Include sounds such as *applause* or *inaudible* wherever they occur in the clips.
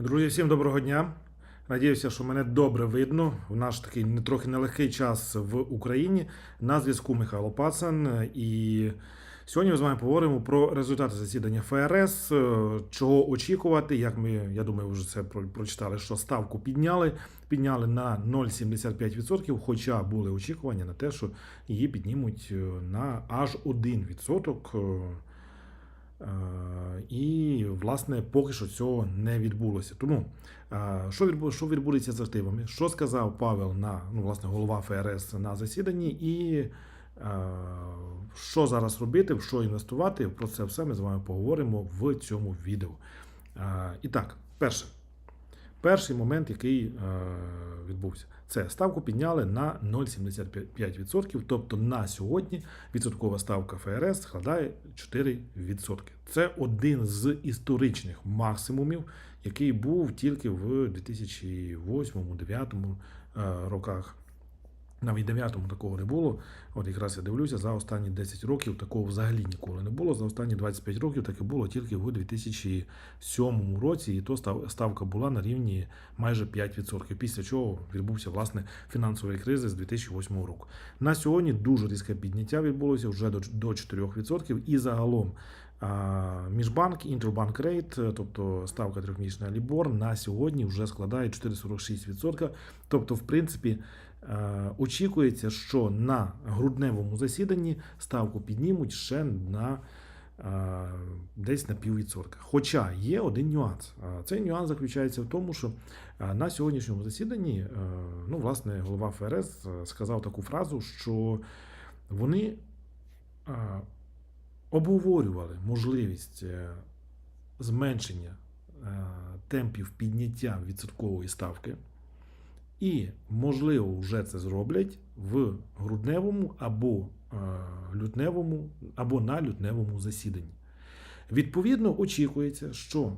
Друзі, всім доброго дня. Надіюся, що мене добре видно в наш такий трохи нелегкий час в Україні. На зв'язку Михайло Пацан. І сьогодні ми з вами поговоримо про результати засідання ФРС, е, чого очікувати. Як ми, я думаю, вже це прочитали, що ставку підняли. Підняли на 0,75%, хоча були очікування на те, що її піднімуть е, на аж 1%. Е, І, власне, поки що цього не відбулося. Тому е, що відбу- що відбудеться з активами? Що сказав Павел на ну, власне, голова ФРС на засіданні, і е, що зараз робити, в що інвестувати? Про це все ми з вами поговоримо в цьому відео. І так, перше. Перший момент, який е, відбувся, це ставку підняли на 0,75%. Тобто на сьогодні відсоткова ставка ФРС складає 4%. Це один з історичних максимумів, який був тільки в 2008-2009 роках. Навіть 9-му такого не було. От якраз я дивлюся, за останні 10 років такого взагалі ніколи не було. За останні 25 років таке було тільки в 2007 році, і то став- ставка була на рівні майже 5%. Після чого відбувся власне фінансовий кризис з 2008 року. На сьогодні дуже різке підняття відбулося вже до, до 4%. І загалом міжбанк, інтербанк рейт, тобто ставка трьохмісячна Лібор, на сьогодні вже складає 4,46%. Тобто, в принципі, е, очікується, що на грудневому засіданні ставку піднімуть ще на е, десь на піввідсотка. Хоча є один нюанс. Е, Цей нюанс заключається в тому, що е, на сьогоднішньому засіданні, е, ну, власне, голова ФРС е, сказав таку фразу, що вони е, обговорювали можливість е, зменшення е, темпів підняття відсоткової ставки. І, можливо, вже це зроблять в грудневому або е, лютневому, або на лютневому засіданні. Відповідно, очікується, що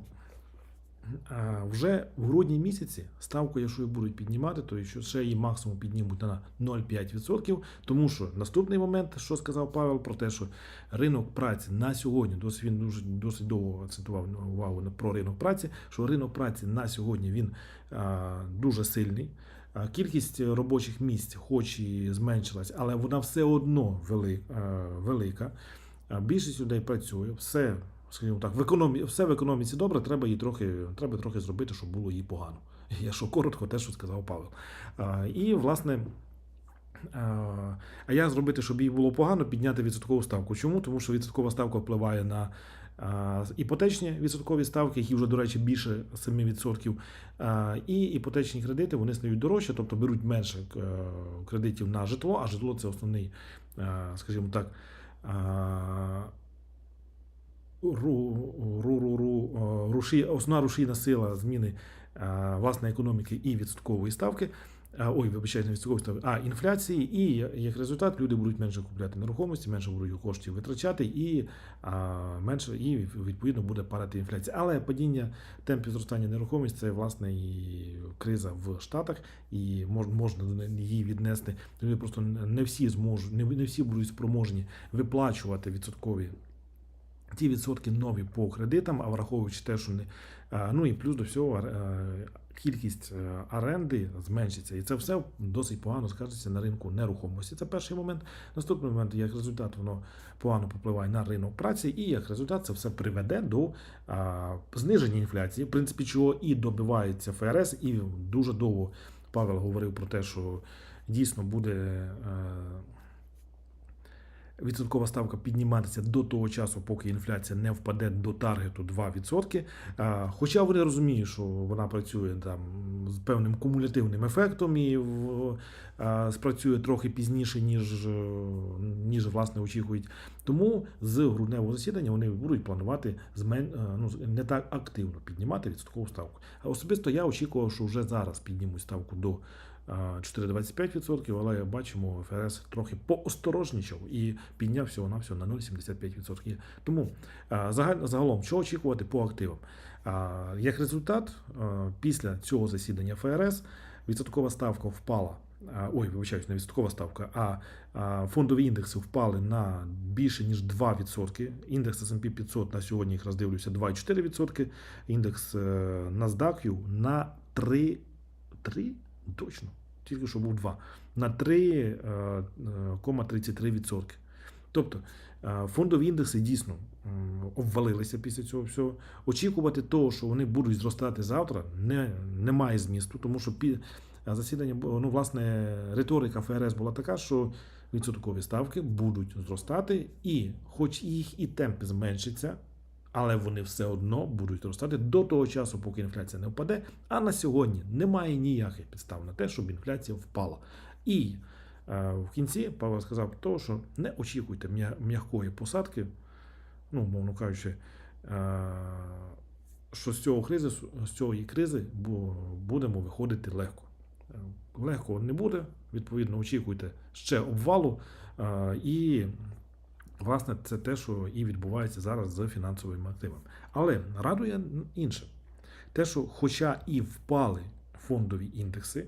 вже в грудні місяці ставку, якщо будуть піднімати, то що ще її максимум піднімуть на 0,5%, тому що наступний момент, що сказав Павел, про те, що ринок праці на сьогодні, досить він дуже досить довго акцентував увагу про ринок праці, що ринок праці на сьогодні він дуже сильний. Кількість робочих місць, хоч і зменшилась, але вона все одно вели- велика. Більшість людей працює, все, скажімо так, в економі, все в економіці добре, треба її трохи, треба трохи зробити, щоб було їй погано. *laughs* Я що коротко, те, що сказав Павел. А, І, власне, а як зробити, щоб їй було погано, підняти відсоткову ставку. Чому? Тому що відсоткова ставка впливає на іпотечні відсоткові ставки, які вже, до речі, більше 7%. А, І іпотечні кредити вони стають дорожче, тобто беруть менше е, кредитів на житло, а житло це основний, скажімо так, руші, основна рушійна сила зміни е, власної економіки і відсоткової ставки. Ой, вибачайте, не відсоткової ставки, а інфляції, і як результат люди будуть менше купляти нерухомості, менше будуть коштів витрачати, і менше і відповідно буде падати інфляція. Але падіння темпів зростання нерухомості це власне і криза в Штатах, і можна її віднести. Вони просто не всі зможуть, не всі будуть спроможні виплачувати відсоткові ті відсотки нові по кредитам, а враховуючи те, що не ну і плюс до всього е, кількість е, оренди зменшиться, і це все досить погано скажеться на ринку нерухомості. Це перший момент. Наступний момент, як результат, воно погано попливає на ринок праці, і як результат, це все приведе до зниження інфляції, в принципі, чого і добивається ФРС, і дуже довго Павел говорив про те, що дійсно буде. Відсоткова ставка підніматися до того часу, поки інфляція не впаде до таргету 2%. Хоча вони розуміють, що вона працює там з певним кумулятивним ефектом і в- спрацює трохи пізніше, ніж, ніж власне очікують. Тому з грудневого засідання вони будуть планувати змен... ну, не так активно піднімати відсоткову ставку. А особисто я очікував, що вже зараз піднімуть ставку до 4,25%, але бачимо, ФРС трохи поосторожнічав і підняв всього на всього на 0,75%. Тому загалом, що очікувати по активам? Як результат, після цього засідання ФРС відсоткова ставка впала ой, вибачаюсь, не відсоткова ставка, а, а фондові індекси впали на більше ніж 2%. Індекс S&P 500 на сьогодні їх роздивлюся 2,4%. Індекс е, NASDAQ на 3, 3? Точно, тільки що був 2. На е, 3,33%. Тобто е, фондові індекси дійсно обвалилися після цього всього. Очікувати того, що вони будуть зростати завтра, не, немає змісту, тому що пі- а засідання ну, власне, риторика ФРС була така, що відсоткові ставки будуть зростати, і хоч їх і темп зменшиться, але вони все одно будуть зростати до того часу, поки інфляція не впаде. А на сьогодні немає ніяких підстав на те, щоб інфляція впала. І е, в кінці Павло сказав те, що не очікуйте м'якої посадки, ну, мовно кажучи, е, що з цього кризи, з цієї кризи бу- будемо виходити легко. Е, Легко не буде. Відповідно, очікуйте ще обвалу. е, І, власне, це те, що і відбувається зараз з фінансовими активами. Але радує інше. Те, що, хоча і впали фондові індекси,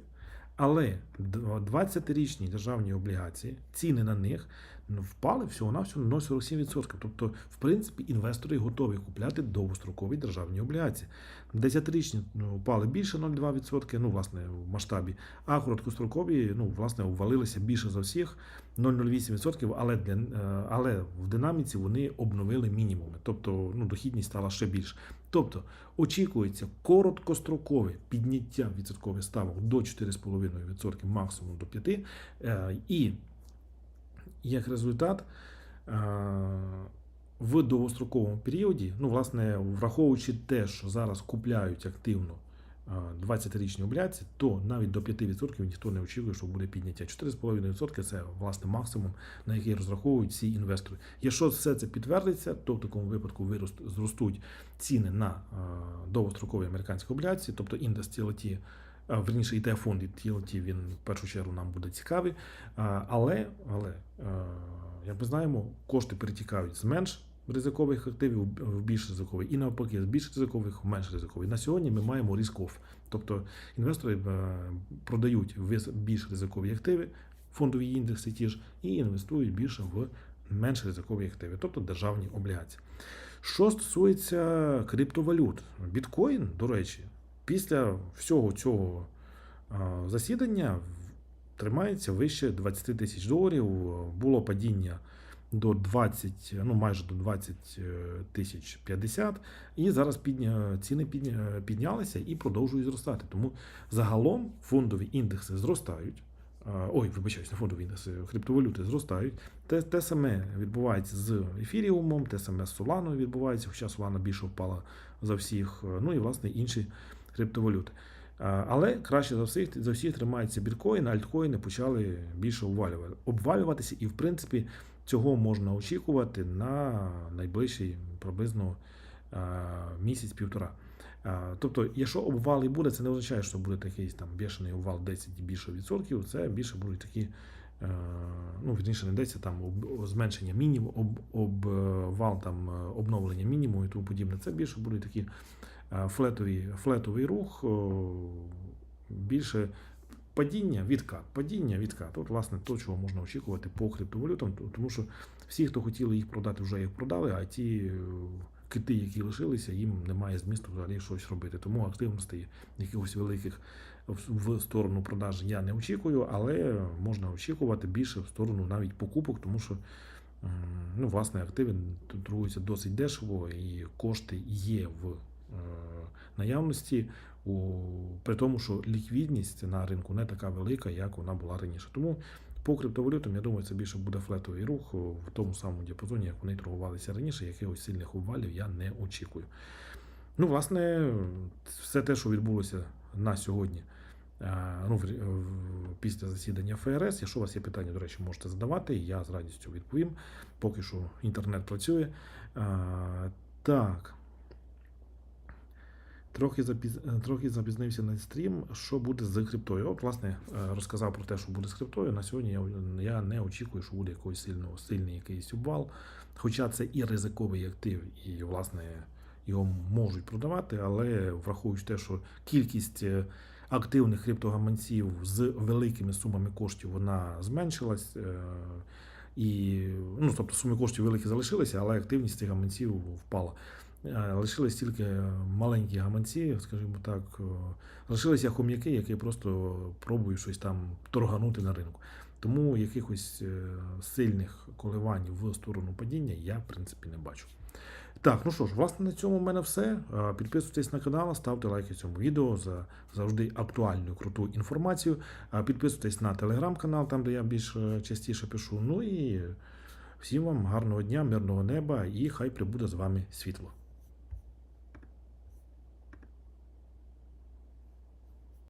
але 20-річні державні облігації, ціни на них впали всього на всього на 0,47%. Тобто, в принципі, інвестори готові купляти довгострокові державні облігації. 10-річні ну, впали більше 0,2%, ну, власне, в масштабі, а короткострокові, ну, власне, ввалилися більше за всіх 0,08%, але, для, е, але в динаміці вони обновили мінімуми. Тобто, ну, дохідність стала ще більше. Тобто, очікується короткострокове підняття відсоткових ставок до 4,5%, максимум до 5%. е, Як результат, е, в довгостроковому періоді, ну, власне, враховуючи те, що зараз купляють активно е, 20-річні облігації, то навіть до 5% ніхто не очікує, що буде підняття. 4,5% це власне максимум, на який розраховують всі інвестори. Якщо все це підтвердиться, то в такому випадку вирост, зростуть ціни на е, довгострокові американські облігації, тобто індекс TLT, Верніше, ETF фонд TLT, він в першу чергу нам буде цікавий. Але, але як ми знаємо, кошти перетікають з менш ризикових активів в більш ризикові, і навпаки, з більш ризикових в менш ризикові. На сьогодні ми маємо risk-off. Тобто інвестори е, продають більш ризикові активи, фондові індекси ті ж, і інвестують більше в менш ризикові активи, тобто державні облігації. Що стосується криптовалют, біткоін, до речі, після всього цього засідання тримається вище 20 тисяч доларів. Було падіння до 20, ну майже до 20 тисяч 50, і зараз підня, ціни підня, піднялися і продовжують зростати. Тому загалом фондові індекси зростають. Ой, вибачаюсь, не фондові індекси, криптовалюти зростають. Те, те саме відбувається з ефіріумом, те саме з Соланою відбувається, хоча Солана більше впала за всіх. Ну і власне інші криптовалюти. Але краще за всіх за всіх тримається біткоін, альткоїни почали більше обвалюватися, і в принципі цього можна очікувати на найближчий приблизно місяць-півтора. Тобто, якщо обвал і буде, це не означає, що буде такий там бешений обвал 10 і більше відсотків. Це більше будуть такі, е, ну вірніше не 10, там об, зменшення мінімум, об, обвал там е, обновлення мінімуму і тому подібне. Це більше будуть такі е, флетові, флетовий рух, більше падіння, відкат, падіння, відкат. От, власне, то, чого можна очікувати по криптовалютам, тому що всі, хто хотіли їх продати, вже їх продали, а ті е, кити, які лишилися, їм немає змісту взагалі щось робити. Тому активностей якихось великих в сторону продажі я не очікую, але можна очікувати більше в сторону навіть покупок, тому що ну, власне активи торгуються досить дешево і кошти є в наявності, у, при тому, що ліквідність на ринку не така велика, як вона була раніше. Тому по криптовалютам, я думаю, це більше буде флетовий рух в тому самому діапазоні, як вони торгувалися раніше. Якихось сильних обвалів я не очікую. Ну, власне, все те, що відбулося на сьогодні. е, Ну, після засідання ФРС. Якщо у вас є питання, до речі, можете задавати, я з радістю відповім. Поки що інтернет працює. Е, Так. Трохи, запіз... е, трохи запізнився на стрім. Що буде з криптою? От, власне, е, розказав про те, що буде з криптою. На сьогодні я, я не очікую, що буде якийсь сильно, сильний якийсь обвал. Хоча це і ризиковий актив, і, власне, його можуть продавати, але враховуючи те, що кількість е, активних криптогаманців з великими сумами коштів вона зменшилась. І, ну, тобто суми коштів великі залишилися, але активність цих гаманців впала. Е, Лишились тільки маленькі гаманці, скажімо так. е, Лишилися хом'яки, які просто пробують щось там торганути на ринку. Тому якихось е, сильних коливань в сторону падіння я, в принципі, не бачу. Так, ну що ж, власне, на цьому в мене все. Е, Підписуйтесь на канал, ставте лайки цьому відео за завжди актуальну круту інформацію. Е, Підписуйтесь на телеграм-канал, там де я більш е, частіше пишу. Ну і всім вам гарного дня, мирного неба і хай прибуде з вами світло.